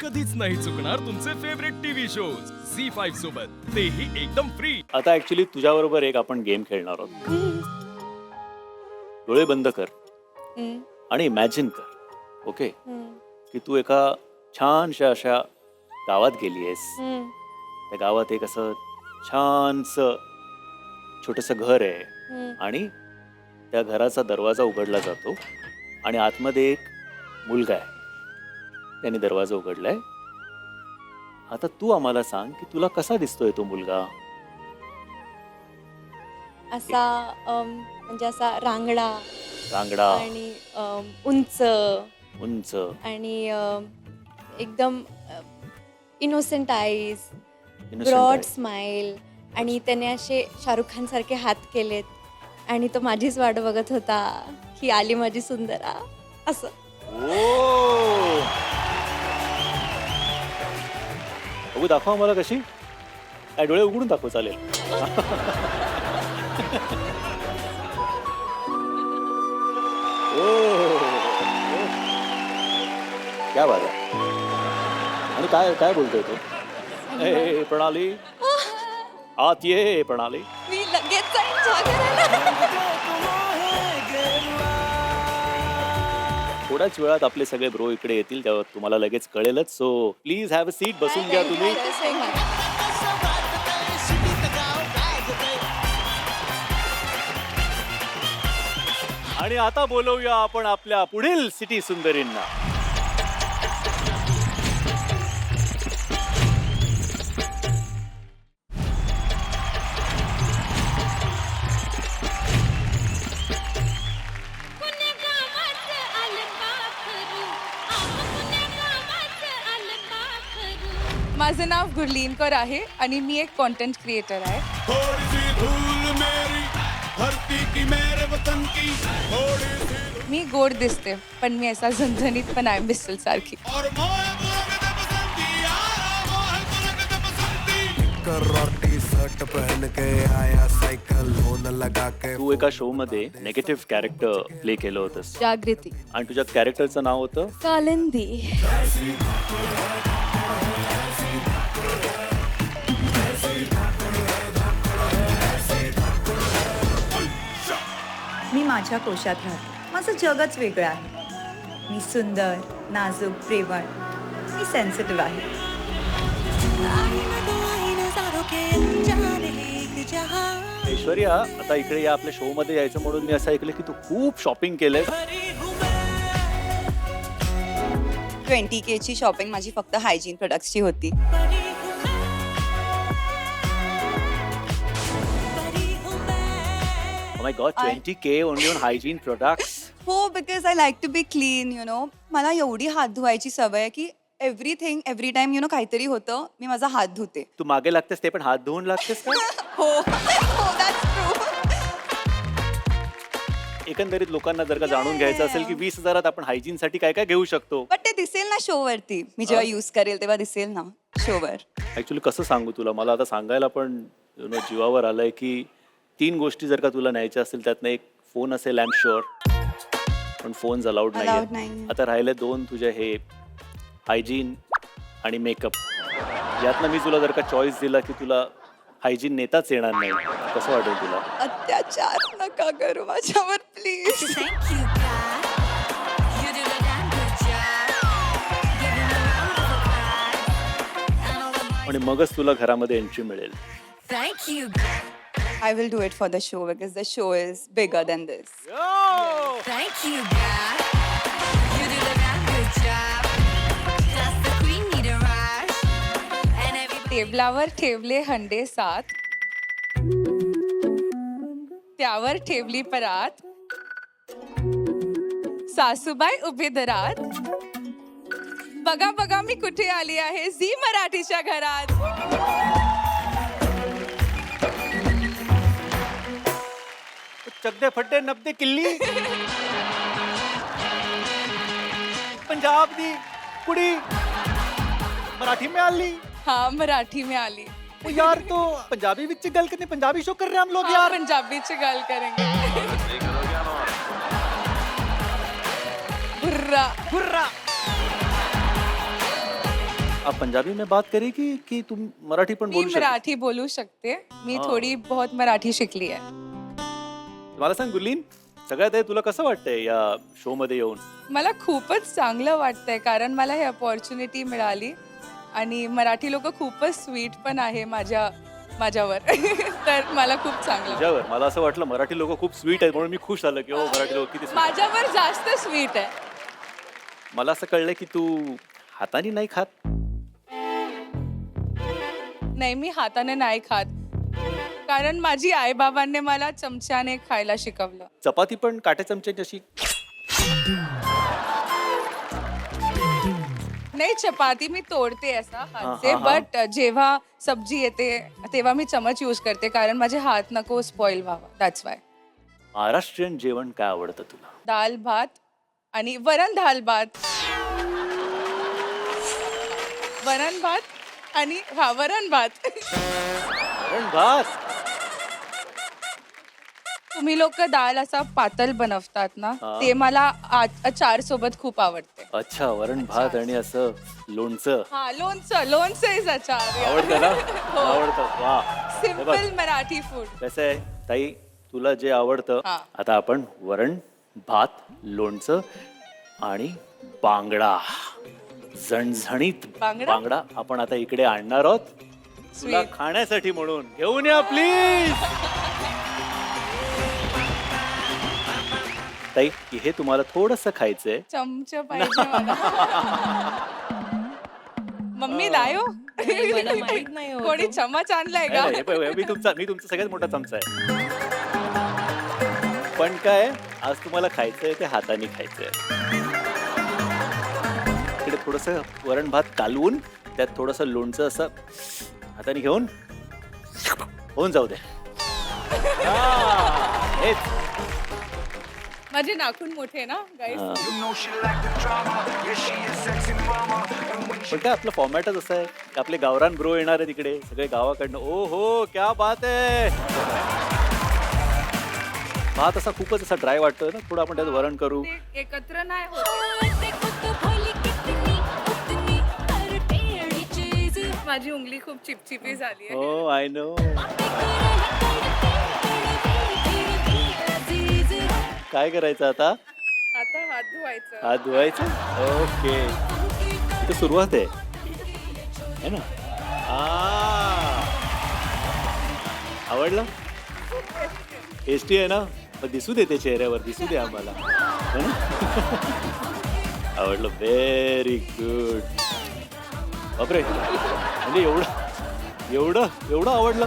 कधीच नाही चुकणार तुमचे favourite TV shows C five सोबत. तेही एकदम फ्री आता ऍक्च्युली तुझ्याबरोबर एक आपण गेम खेळणार आहोत. डोळे बंद कर. आणि इमॅजिन कर. ओके की तू एका छानशा अशा गावात गेली आहेस. त्या गावात एक असं छानस छोटस घर आहे. आणि त्या घराचा दरवाजा उघडला जातो. आणि आतमध्ये एक मुलगा आहे. त्याने दरवाजा उघडलाय. आता तू आम्हाला सांग की तुला कसा दिसतोय तो मुलगा? असा अम, म्हणजे असा रांगडा रांगडा. आणि अम, उंच. उंच. आणि अम, एकदम इनोसेंट आईज innocent ब्रॉड आहे. स्माइल आणि त्याने असे शाहरुख खान सारखे हात केलेत. आणि तो माझीच वाट बघत होता की आली माझी सुंदरा. असं. ओ! बघू दाखवा मला कशी. काय डोळे उघडून दाखव चालेल. ओ! क्या बात आहे आणि काय काय बोलतोय तो? ए, ए, प्रणाली. आत ये प्रणाली. मी लगेच जाईन थोड्याच वेळात आपले सगळे ब्रो इकडे येतील तेव्हा तुम्हाला लगेच कळेलच. So please have a seat बसून घ्या तुम्ही. आणि आता बोलवूया आपण आपल्या पुढील सिटी सुंदरींना. माझं नाव गुरलीन कौर आहे आणि मी एक कॉन्टेंट क्रिएटर आहे. मी गोड दिसते पण मी असा झणझणीत पण आहे मिस्टल सारखी तू एका शो मध्ये नेगेटिव्ह कॅरेक्टर प्ले केलं होतंस. जागृती. आणि तुझ्या कॅरेक्टरचं नाव होतं? कालंदी. माझ्या कोशात राहते. माझं जगच वेगळं आहे. मी सुंदर नाजूक प्रेमळ. मी सेन्सिटिव्ह आहे. ऐश्वर्या आता इकडे या आपल्या शो मध्ये यायचं म्हणून मी असं ऐकलं की तू खूप शॉपिंग केलंय. ट्वेंटी केची शॉपिंग माझी फक्त हायजीन प्रोडक्ट्सची होती. My God twenty K only on hygiene products हो because I like to be clean you know मला एवढी हात धुवायची सवय आहे की everything every time you know काहीतरी होतं मी माझा हात धुते. तू मागे लागतेस ते पण हात धुवून लागतेस का? हो. हो that's true. एकंदरीत लोकांना जर का जाणून घ्यायचं असेल की वीस हजारात आपण हायजीन साठी काय काय घेऊ शकतो? पण ते दिसेल ना शो वरती. मी जेव्हा युज करेल तेव्हा दिसेल ना शोवर ऍक्च्युली कसं सांगू तुला? मला आता सांगायला पण यु नो जीवावर आलंय की तीन गोष्टी जर का तुला न्यायच्या असतील त्यातनं एक फोन असेल आय शुअर पण फोन अलाउड Allowed नाही नाहीये. आता राहिले दोन तुझे हे हायजीन आणि मेकअप यातनं मी तुला जर का चॉईस दिला की तुला हायजीन नेताच येणार नाही कसं वाटेल तुला अत्याचार नका करू माझ्यावर please Thank you, God. You did a damn good job. Giving a round of applause. And all the boys, आणि मगच तुला घरामध्ये एंट्री मिळेल thank you, God. I will do it for the show because the show is bigger than this. Thank you, God. You did a damn good job. Just the queen need a rush. And everybody. टेबलावर ठेवले हंडे सात त्यावर ठेवली परात सासूबाई उभे दरात बघा बघा मी कुठे आली आहे झी मराठीच्या घरात ਚੱਕਦੇ ਫੱਟੇ ਨੱਪਦੇ ਕਿੱਲੀ पंजाब दी कुड़ी मराठी में आली हाँ मराठी में आली यार तो पंजाबी विच गल करनी पंजाबी शो कर रहे हम लोग हाँ, यार। पंजाबी च गल करेंगे। बुर्रा। बुर्रा। आप पंजाबी में बात करेगी कि तुम मराठी पण बोल मराठी बोलू शकते। मी हाँ। थोड़ी बहुत मराठी शिकली है। मला सांग गुलीन सगळ्यात आधी तुला कसं वाटतंय या शो मध्ये येऊन? मला खूपच चांगलं वाटतंय कारण मला ही अपॉर्च्युनिटी मिळाली. आणि मराठी लोक खूपच स्वीट पण आहे माझ्या माझ्यावर. तर मला खूप चांगलं तुझ्यावर? मला असं वाटलं मराठी लोक खूप स्वीट आहेत म्हणून मी खुश झालं की हो मराठी लोक किती sweet. माझ्यावर जास्त स्वीट आहे. मला असं कळलं की तू हाताने नाही खात. नाही मी हाताने नाही खात. कारण माझी आईबाबांनी मला चमच्याने खायला शिकवलं. चपाती पण काट्या चमच्याची अशी. नाही चपाती मी तोडते असा हातचे हा, हा. बट जेव्हा सब्जी येते तेव्हा मी चमच यूज करते कारण माझे हात नको स्पॉइल व्हावा. दॅट्स वाय महाराष्ट्रीयन जेवण काय आवडतं तुला? दाल भात आणि वरण दाल भात. वरण भात आणि हा वरण भात. वरण भात? तुम्ही लोक दाल असा पातळ बनवतात ना हा. ते मला आ- चार सोबत खूप आवडते. अच्छा वरण भात आणि असं लोणचं. हा लोणचं लोणचं इज अचार आवडतं ना? आवडतं. वा. हे बघ, सिंपल मराठी फूड कसं आहे ताई तुला जे आवडतं हा. आता आपण वरण भात लोणचं आणि बांगडा. झणझणीत बांगडा? बांगडा आपण आता इकडे आणणार आहोत. तुला. खाण्यासाठी म्हणून. घेऊन या प्लीज ताई हे तुम्हाला थोडस खायचंय. चमच पाहिजे मला. मम्मी लायो. कोणी चमच आणलाय का? नाही, हे मी तुमचा मी तुमचा सगळ्यात मोठा चमचा आहे. पण काय आज तुम्हाला खायचंय ते हाताने खायचंय. इकडे थोडस वरण भात कालवून त्यात थोडस लोणचं असं हाताने घेऊन होऊन जाऊ दे. हा, हेच. माझे नाखून मोठे ना गाईस. पण काय आपलं फॉर्मॅटच असं आहे? की आपले गावरान ब्रो येणार आहे तिकडे सगळे गावाकडनं. ओ हो क्या बात आहे! भात असा खूपच असा ड्राय वाटतोय ना थोडं आपण त्यात वरण करू. एकत्र नाही होत. माझी उंगली खूप चिपचिपी झाली आहे. हो आय नो काय करायचं आता? आता हात धुवायचं. हात धुवायचं? ओके. इथे सुरुवात आहे. है ना? आ. आवडलं? टेस्टी आहे ना? मग दिसू दे ते चेहऱ्यावर दिसू दे आम्हाला. है ना? आवडलं. व्हेरी गुड बापरे. म्हणजे एवढं एवढं एवढं आवडलं.